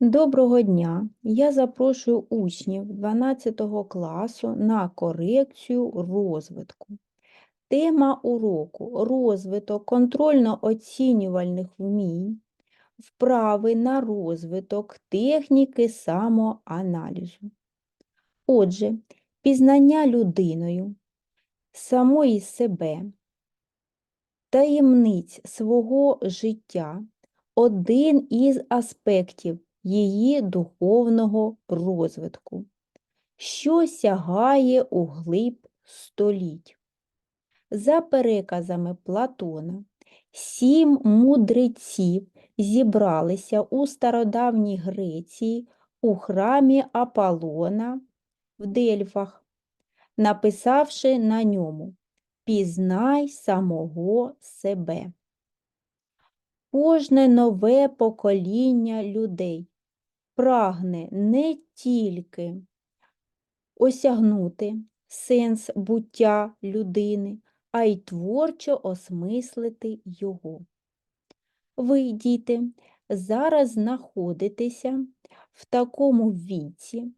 Доброго дня! Я запрошую учнів 12 класу на корекцію розвитку. Тема уроку розвиток контрольно-оцінювальних вмінь, вправи на розвиток техніки самоаналізу. Отже, пізнання людиною самої себе, таємниць свого життя один із аспектів її духовного розвитку, що сягає у глиб століть. За переказами Платона, сім мудреців зібралися у стародавній Греції у храмі Аполлона в Дельфах, написавши на ньому Пізнай самого себе. Кожне нове покоління людей прагне не тільки осягнути сенс буття людини, а й творчо осмислити його. Ви, діти, зараз знаходитеся в такому віці,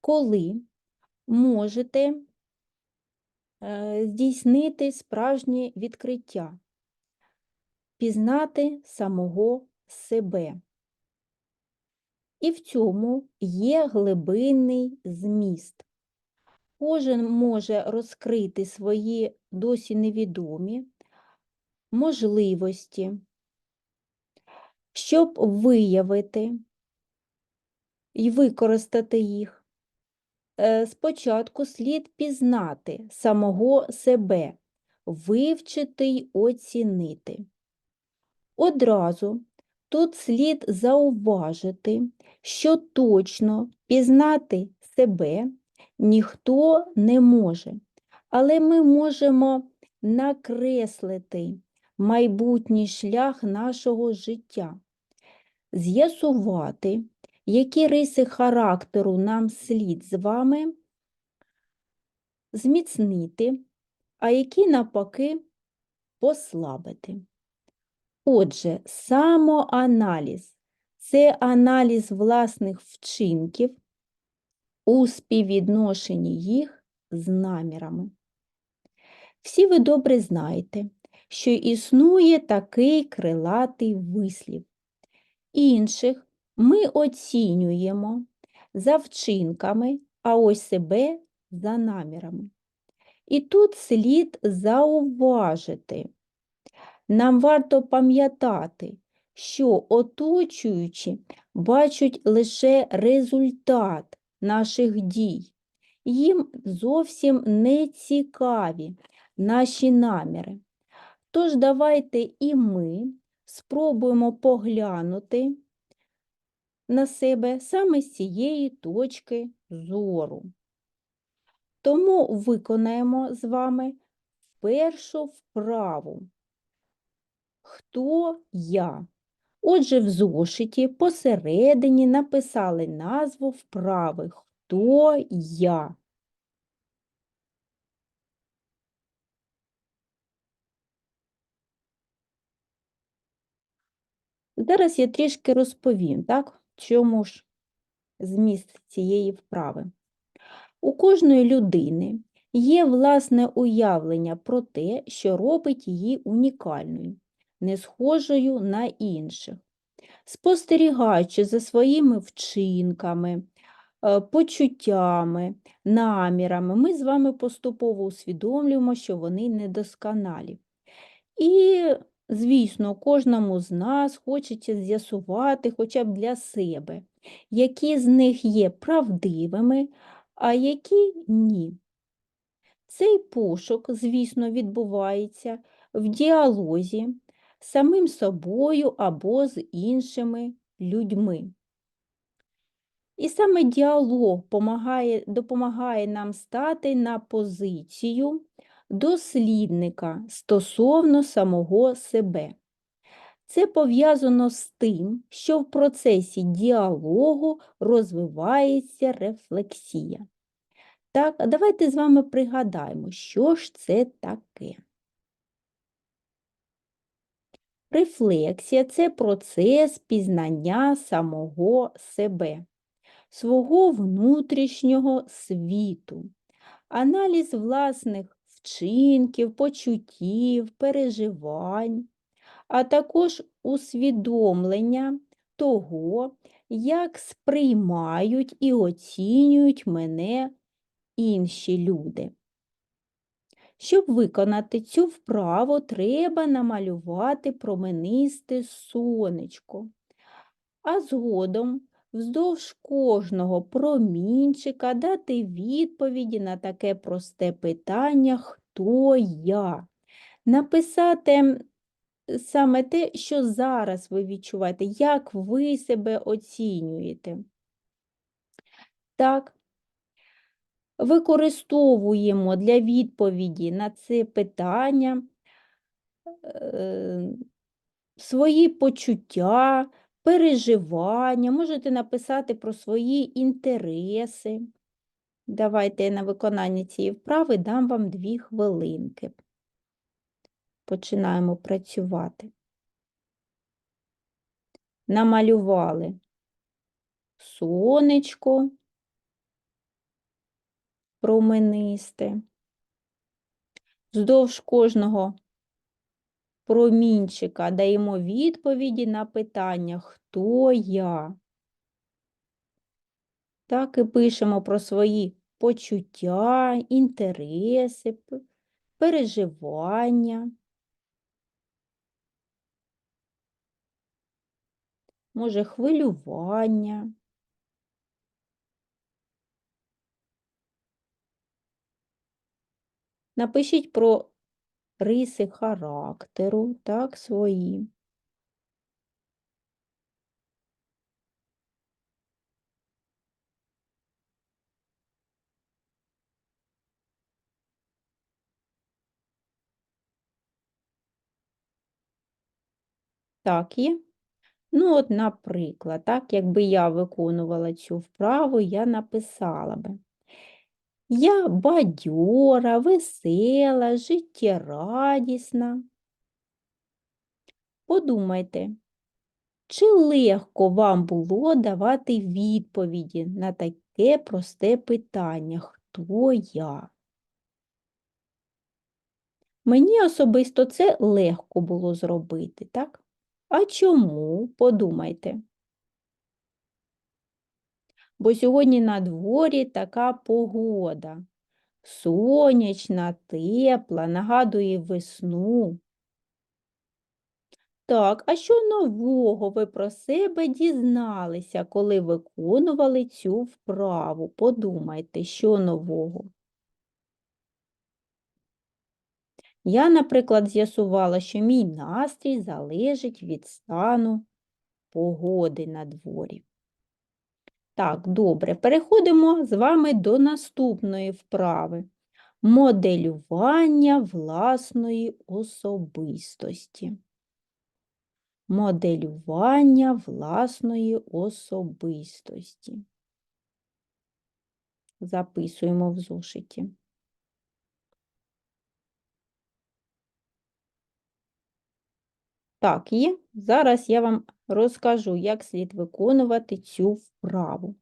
коли можете е, здійснити справжнє відкриття, пізнати самого себе. І в цьому є глибинний зміст. Кожен може розкрити свої досі невідомі можливості, щоб виявити і використати їх. Е, спочатку слід пізнати самого себе, вивчити й оцінити. Одразу Тут слід зауважити, що точно пізнати себе ніхто не може, але ми можемо накреслити майбутній шлях нашого життя, з'ясувати, які риси характеру нам слід з вами зміцнити, а які навпаки послабити. Отже, самоаналіз це аналіз власних вчинків у співвідношенні їх з намірами. Всі ви добре знаєте, що існує такий крилатий вислів. Інших ми оцінюємо за вчинками, а ось себе за намірами. І тут слід зауважити, нам варто пам'ятати, що оточуючі бачать лише результат наших дій. Їм зовсім не цікаві наші наміри. Тож давайте і ми спробуємо поглянути на себе саме з цієї точки зору. Тому виконаємо з вами першу вправу хто я. Отже, в зошиті посередині написали назву вправи Хто я. Зараз я трішки розповім, так, чому ж зміст цієї вправи. У кожної людини є власне уявлення про те, що робить її унікальною не схожою на інших. Спостерігаючи за своїми вчинками, е, почуттями, намірами, ми з вами поступово усвідомлюємо, що вони недосконалі. І, звісно, кожному з нас хочеться з'ясувати хоча б для себе, які з них є правдивими, а які ні. Цей пошук, звісно, відбувається в діалозі самим собою або з іншими людьми. І саме діалог допомагає, допомагає нам стати на позицію дослідника стосовно самого себе. Це пов'язано з тим, що в процесі діалогу розвивається рефлексія. Так, давайте з вами пригадаємо, що ж це таке. Рефлексія це процес пізнання самого себе, свого внутрішнього світу, аналіз власних вчинків, почуттів, переживань, а також усвідомлення того, як сприймають і оцінюють мене інші люди. Щоб виконати цю вправу, треба намалювати променисте сонечко, а згодом вздовж кожного промінчика дати відповіді на таке просте питання Хто я? Написати саме те, що зараз ви відчуваєте, як ви себе оцінюєте. Так, використовуємо для відповіді на це питання е, свої почуття, переживання, можете написати про свої інтереси. Давайте на виконання цієї вправи дам вам дві хвилинки. Починаємо працювати. Намалювали сонечко променисте. Вздовж кожного промінчика даємо відповіді на питання Хто я? Так і пишемо про свої почуття, інтереси, переживання. Може, хвилювання. Напишіть про риси характеру, так, свої. Так, є. Ну, от, наприклад, так, якби я виконувала цю вправу, я написала би. Я бадьора, весела, життєрадісна. Подумайте, чи легко вам було давати відповіді на таке просте питання Хто я? Мені особисто це легко було зробити, так? А чому? Подумайте. Бо сьогодні на дворі така погода. Сонячна, тепла, нагадує весну. Так, а що нового ви про себе дізналися, коли виконували цю вправу? Подумайте, що нового? Я, наприклад, з'ясувала, що мій настрій залежить від стану погоди на дворі. Так, добре, переходимо з вами до наступної вправи. Моделювання власної особистості. Моделювання власної особистості. Записуємо в зошиті. Так, є. Зараз я вам розкажу, як слід виконувати цю вправу.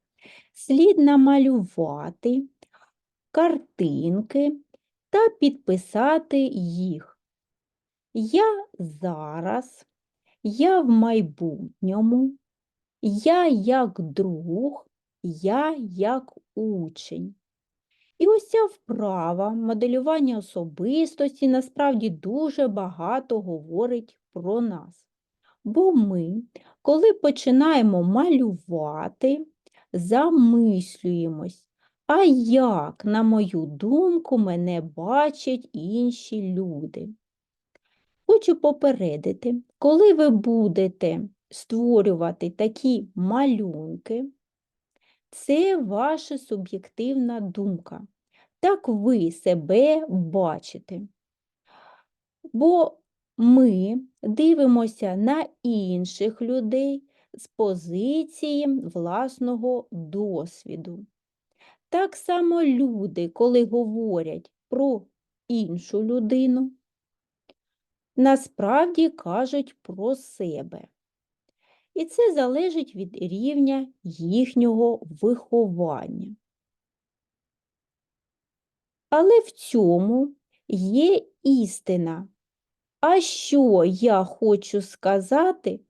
Слід намалювати картинки та підписати їх. Я зараз, я в майбутньому, я як друг, я як учень. І ось ця вправа моделювання особистості насправді дуже багато говорить про нас. Бо ми, коли починаємо малювати, замислюємось, а як, на мою думку, мене бачать інші люди. Хочу попередити, коли ви будете створювати такі малюнки, це ваша суб'єктивна думка. Так ви себе бачите. Бо ми дивимося на інших людей з позиції власного досвіду. Так само люди, коли говорять про іншу людину, насправді кажуть про себе. І це залежить від рівня їхнього виховання. Але в цьому є істина. А що я хочу сказати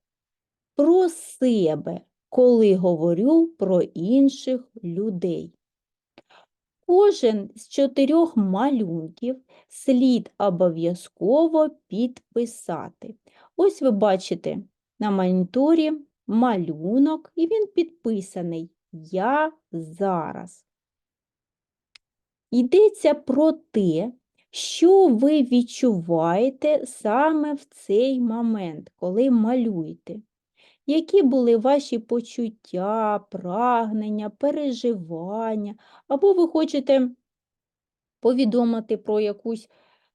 про себе, коли говорю про інших людей? Кожен з чотирьох малюнків слід обов'язково підписати. Ось ви бачите на моніторі малюнок, і він підписаний Я зараз. Йдеться про те, що ви відчуваєте саме в цей момент, коли малюєте. Які були ваші почуття, прагнення, переживання, або ви хочете повідомити про якусь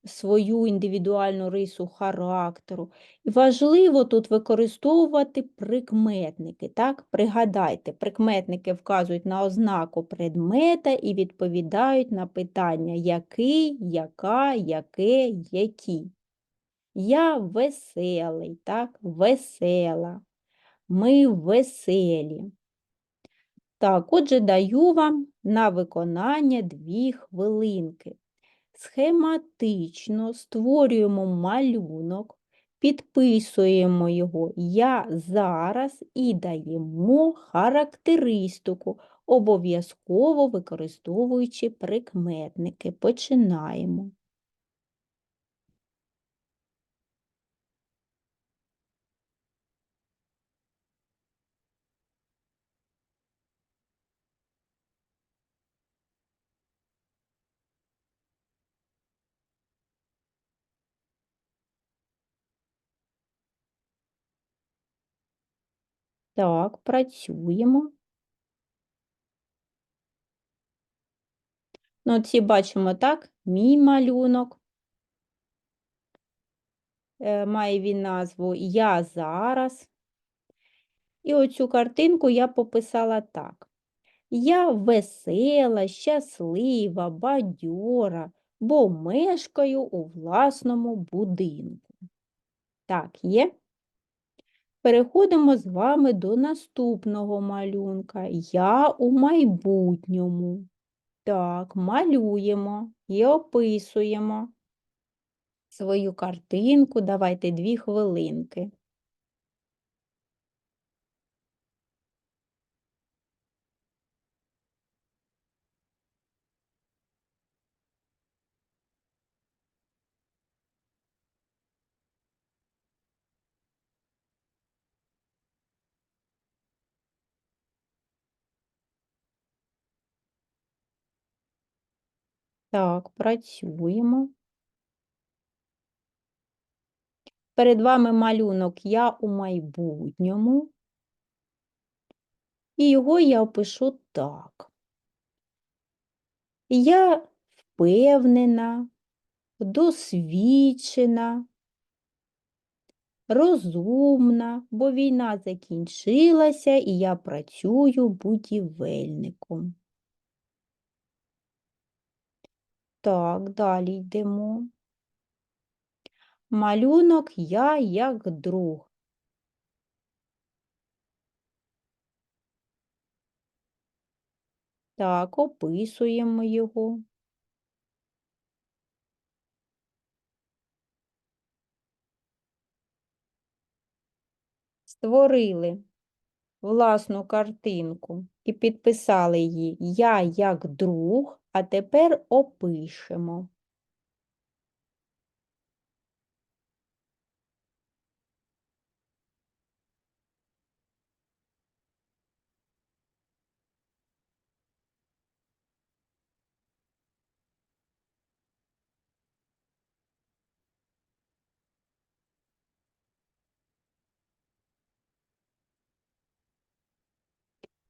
свою індивідуальну рису характеру. І важливо тут використовувати прикметники. Так? Пригадайте, прикметники вказують на ознаку предмета і відповідають на питання який, яка, яке, які. Я веселий, так? весела. Ми веселі. Так, отже, даю вам на виконання дві хвилинки. Схематично створюємо малюнок, підписуємо його Я зараз і даємо характеристику, обов'язково використовуючи прикметники. Починаємо. Так, працюємо. Ну, всі бачимо так, мій малюнок. Е, Має він назву Я зараз. І оцю картинку я пописала так. Я весела, щаслива, бадьора, бо мешкаю у власному будинку. Так, є? Переходимо з вами до наступного малюнка. Я у майбутньому. Так, малюємо і описуємо свою картинку. Давайте дві хвилинки. Так, працюємо. Перед вами малюнок Я у майбутньому. І його я опишу так. Я впевнена, досвідчена, розумна, бо війна закінчилася і я працюю будівельником. Так, далі йдемо. Малюнок я як друг. Так, описуємо його. Створили власну картинку і підписали її Я як друг, а тепер опишемо.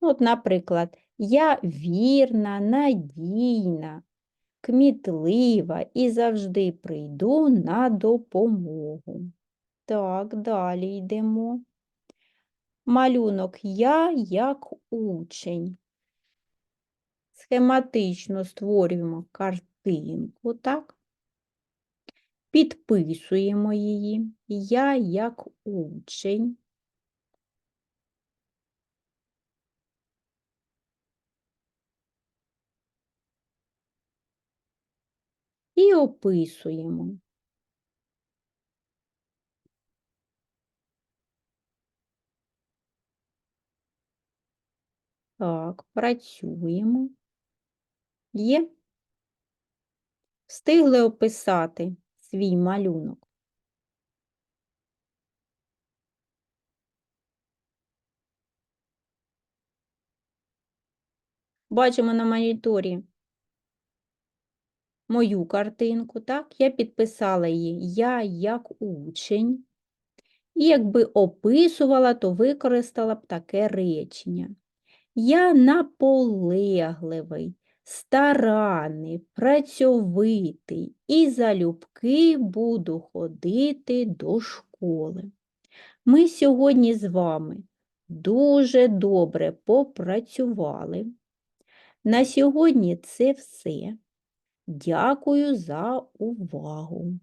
От, наприклад, я вірна, надійна, кмітлива і завжди прийду на допомогу. Так, далі йдемо. Малюнок я як учень. Схематично створюємо картинку, так? підписуємо її. Я як учень. І описуємо. Так, працюємо. Є? Встигли описати свій малюнок. Бачимо на моніторі мою картинку, так? Я підписала її Я як учень. І якби описувала, то використала б таке речення. Я наполегливий, старанний, працьовитий і залюбки буду ходити до школи. Ми сьогодні з вами дуже добре попрацювали. На сьогодні це все. Дякую за увагу!